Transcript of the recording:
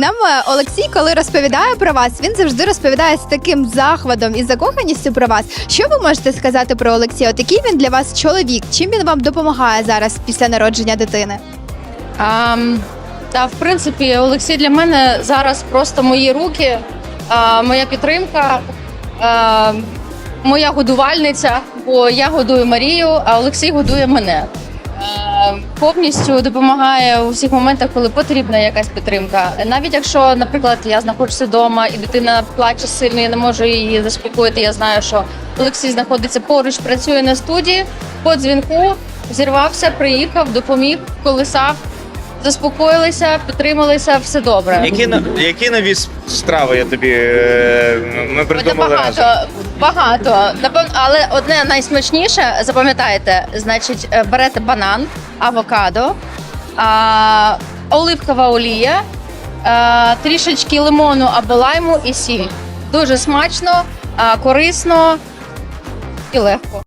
Нам е, Олексій, коли розповідає про вас, він завжди розповідає з таким захватом і закоханістю про вас. Що ви можете сказати про Олексія? От який він для вас чоловік? Чим він вам допомагає зараз після народження дитини? А, та в принципі, Олексій для мене зараз просто мої руки, а, моя підтримка, а, моя годувальниця, бо я годую Марію, а Олексій годує мене. Повністю допомагає у всіх моментах, коли потрібна якась підтримка. Навіть якщо, наприклад, я знаходжуся вдома і дитина плаче сильно, я не можу її заспокоїти. Я знаю, що Олексій знаходиться поруч, працює на студії по дзвінку, зірвався, приїхав, допоміг, колисав. Заспокоїлися, підтрималися, все добре. Які, які нові страви я тобі е, ми придумали разом? Багато. Напевно, але одне найсмачніше, запам'ятаєте, значить, е, берете банан, авокадо, а, оливкова олія, а, трішечки лимону або лайму і сіль. Дуже смачно, а, корисно і легко.